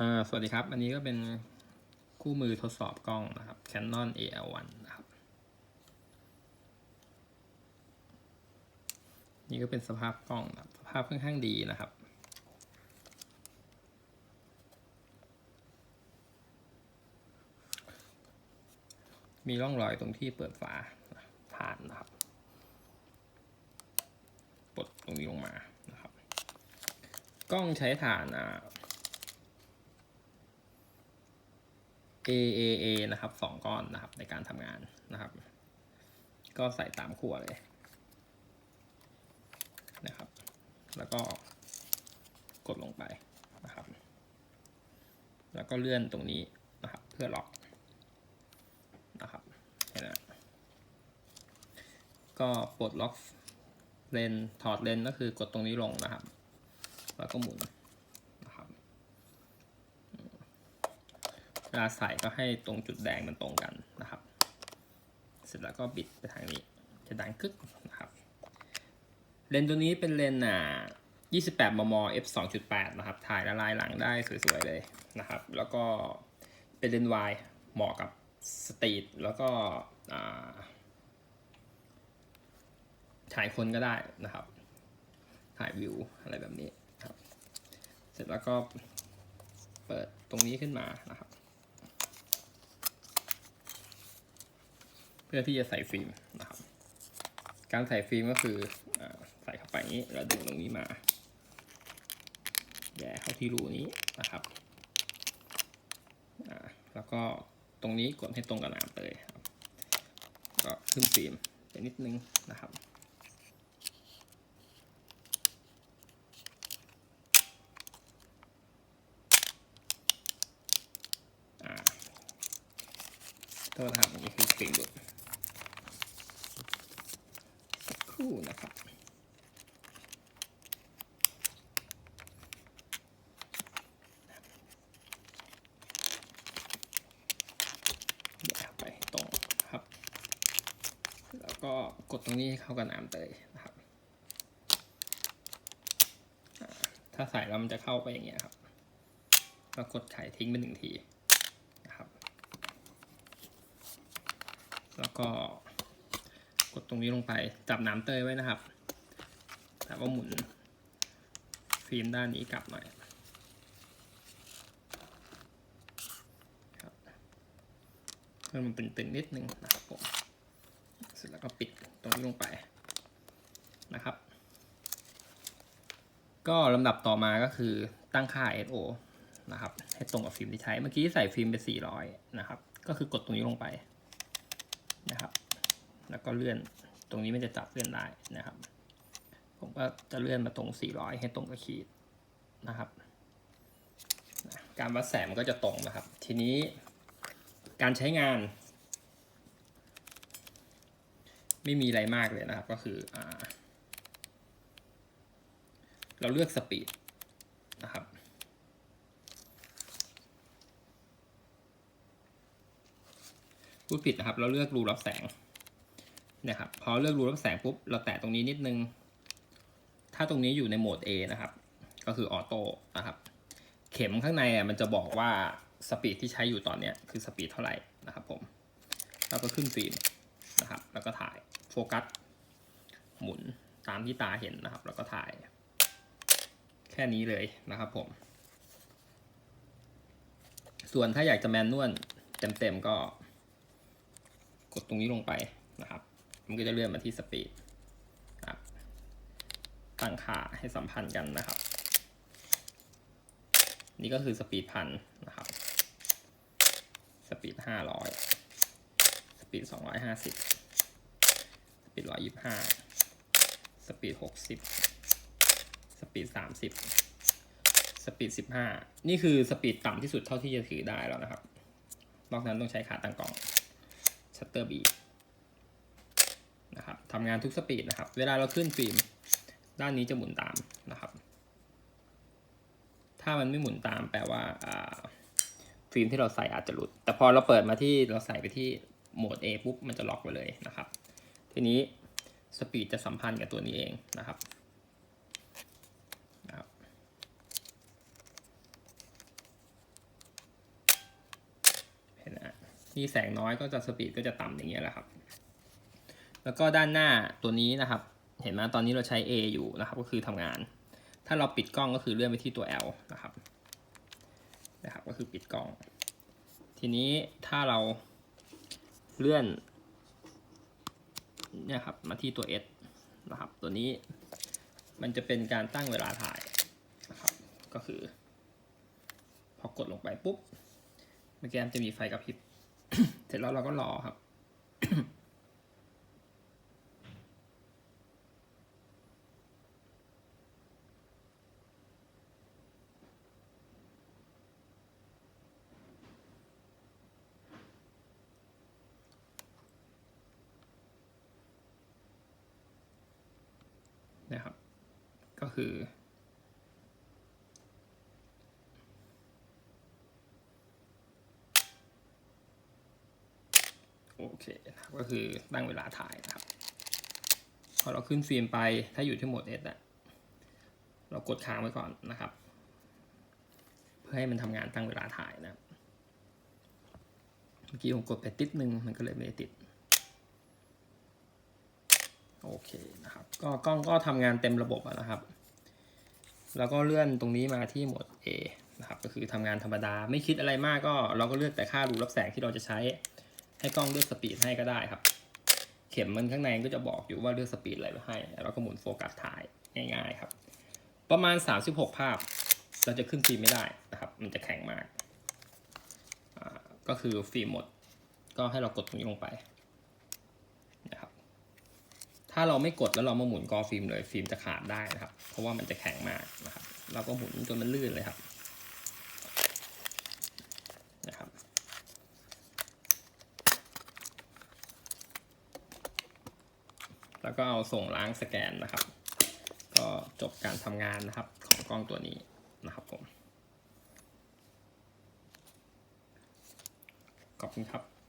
อสวัสดีครับ อันนี้ก็เป็นคู่มือทดสอบกล้องนะครับ Canon AL1 นะครับ นี่ก็เป็นสภาพกล้องนะครับสภาพค่อนข้างดีนะครับ มีร่องรอยตรงที่เปิดฝาผ่านนะครับปลดตรงนี้ลงมานะครับ กล้องใช้ฐานอ่า AAA นะครับสองก้อนนะครับในการทำงานนะครับ ก็ใส่ตามขั้วเลยนะครับ แล้วก็กดลงไปนะครับ แล้วก็เลื่อนตรงนี้นะครับ เพื่อล็อกนะครับแค่นั้นก็ปลดล็อกเลนถอดเลนก็คือกดตรงนี้ลงนะครับ แล้วก็หมุนนะครับาใส่ก็ให้ตรงจุดแดงมันตรงกันนะครับ เสร็จแล้วก็บิดไปทางนี้จะดังกึกนะครับ เลนส์ตัวนี้เป็นเลนส์อ่า28 มม f 2.8 นะครับ ถ่ายละลายหลังได้สวยๆเลยนะครับ แล้วก็เป็นเลนส์วายเหมาะกับสตรีทแล้วก็ถ่ายคนก็ได้นะครับ ถ่ายวิวอะไรแบบนี้ครับ เสร็จแล้วก็เปิดตรงนี้ขึ้นมานะครับ เพื่อที่จะใส่ฟิล์มนะครับ การใส่ฟิล์มก็คืออใส่เข้าไปนี้แล้วดึงตรงนี้มาแย่เข้าที่รูนี้นะครับแล้วก็ตรงนี้กดให้ตรงกับหนามเลยครับ ก็ขึ้นฟิล์มไปนิดนึงนะครับอ่าโทษนะครับอันนี้คือฟิล์มหลุดสักค รู่นะครับเดี๋ยวไปตรงครับ แล้วก็กดตรงนี้ให้เข้ากับน้ำเตยนะครับ ถ้าใส่แล้วมันจะเข้าไปอย่างเงี้ยครับแล้วกดไข่ทิ้งไปหนึ่งทีนะครับ แล้วก็ กดตรงนี้ลงไป จับน้ำเตยไว้นะครับแล้วก็หมุนฟิล์มด้านนี้กลับหน่อยครับเพื่อมันเป็นตึงนิดนึงนะครับผมเสร็จแล้วก็ปิดตรงนี้ลงไปนะครับ ก็ลำดับต่อมาก็คือตั้งค่า SO นะครับ ให้ตรงกับฟิล์มที่ใช้ เมื่อกี้ใส่ฟิล์มไป400 นะครับ ก็คือกดตรงนี้ลงไป แล้วก็เลื่อนตรงนี้มันจะจับเลื่อนได้นะครับ ผมก็จะเลื่อนมาตรง 400 ให้ตรงกับขีดนะครับนะการวัดแสงมันก็จะตรงนะครับ ทีนี้การใช้งาน ไม่มีอะไรมากเลยนะครับ ก็คืออเราเลือกสปีดนะครับพูดผิดนะครับ เราเลือกรูรับแสง นะครับพอเลือกรูรับแสงปุ๊บเราแตะตรงนี้นิดนึง ถ้าตรงนี้อยู่ในโหมด A นะครับ ก็คือออโต้นะครับ เข็มข้างในอะมันจะบอกว่าสปีดที่ใช้อยู่ตอนเนี้ยคือสปีดเท่าไหร่นะครับผมแล้วก็ขึ้นฟิล์มนะครับ แล้วก็ถ่ายโฟกัสหมุนตามที่ตาเห็นนะครับ แล้วก็ถ่าย แค่นี้เลยนะครับผม ส่วนถ้าอยากจะแมนนวลเต็มๆก็ กดตรงนี้ลงไปนะครับ มันก็จะเลื่อนมาที่สปีดครับตั้งค่าให้สัมพันธ์กันนะครับ นี่ก็คือสปีดพันนะครับ สปีดห้าร้อยสปีดสองร้อยห้าสิบสปีดร้อยยี่ห้าสปีดหกสิบสปีดสามสิบสปีดสิบห้านี่คือสปีดต่ำที่สุดเท่าที่จะถือได้แล้วนะครับ นอกนั้นต้องใช้ขาตั้งกล้องชัตเตอร์บี ทำงานทุกสปีดนะครับ เวลาเราขึ้นฟิล์มด้านนี้จะหมุนตามนะครับ ถ้ามันไม่หมุนตามแปลว่าฟิล์มที่เราใส่อาจจะหลุด แต่พอเราเปิดมาที่เราใส่ไปที่โหมด A ปุ๊บมันจะล็อกไปเลยนะครับ ทีนี้สปีดจะสัมพันธ์กับตัวนี้เองนะครับเห็นนะมีแสงน้อยก็จะสปีดก็จะต่ำอย่างเงี้ยแหละครับ แล้วก็ด้านหน้าตัวนี้นะครับ เห็นไหมตอนนี้เราใช้ A อยู่นะครับ ก็คือทำงาน ถ้าเราปิดกล้องก็คือเลื่อนไปที่ตัว L นะครับนะครับ ก็คือปิดกล้อง ทีนี้ถ้าเราเลื่อนเนี่ยครับมาที่ตัว S นะครับ ตัวนี้มันจะเป็นการตั้งเวลาถ่ายนะครับก็คือ พอกดลงไปปุ๊บเมื่อกี้มันจะมีไฟกระพริบ เสร็จแล้วเราก็รอครับ ก็ คือ โอเคนะครับก็คือตั้งเวลาถ่ายนะครับ พอเราขึ้นฟิล์มไปถ้าอยู่ที่โหมด S อะเรากดค้างไว้ก่อนนะครับ เพื่อให้มันทำงานตั้งเวลาถ่ายนะครับเมื่อกี้ผมกดไปติดนึงมันก็เลยไม่ได้ติดโอเคนะครับ ก็กล้องก็ทำงานเต็มระบบะนะครับ แล้วก็เลื่อนตรงนี้มาที่โหมด A นะครับก็คือทำงานธรรมดาไม่คิดอะไรมากก็ เราก็เลือกแต่ค่ารูรับแสงที่เราจะใช้ให้กล้องเลือกสปีดให้ก็ได้ครับ เข็มมันข้างในก็จะบอกอยู่ว่าเลือกสปีดอะไรไปให้แล้วก็หมุนโฟกัสถ่ายง่ายๆครับ ประมาณ 36 ภาพเราจะขึ้นฟิล์มไม่ได้นะครับ มันจะแข็งมาก ก็คือฟิล์มหมด ก็ให้เรากดตรงนี้ลงไป ถ้าเราไม่กดแล้วเรามาหมุนกอฟิล์มเลยฟิล์มจะขาดได้นะครับ เพราะว่ามันจะแข็งมากนะครับ เราก็หมุนจนมันลื่นเลยครับนะครับ แล้วก็เอาส่งล้างสแกนนะครับ ก็จบการทำงานนะครับของกล้องตัวนี้นะครับผมขอบคุณครับ